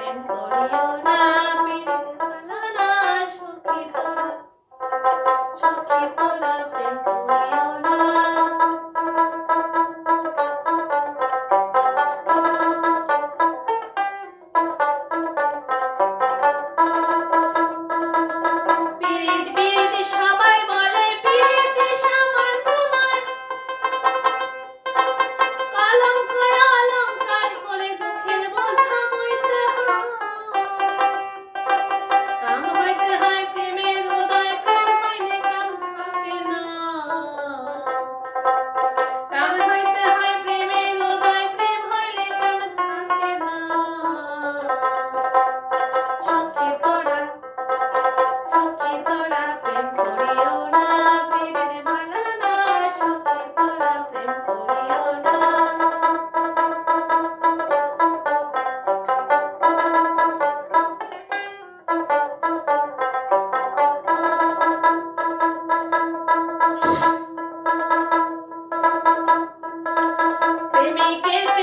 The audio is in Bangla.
Ven, Coriolana. Michael.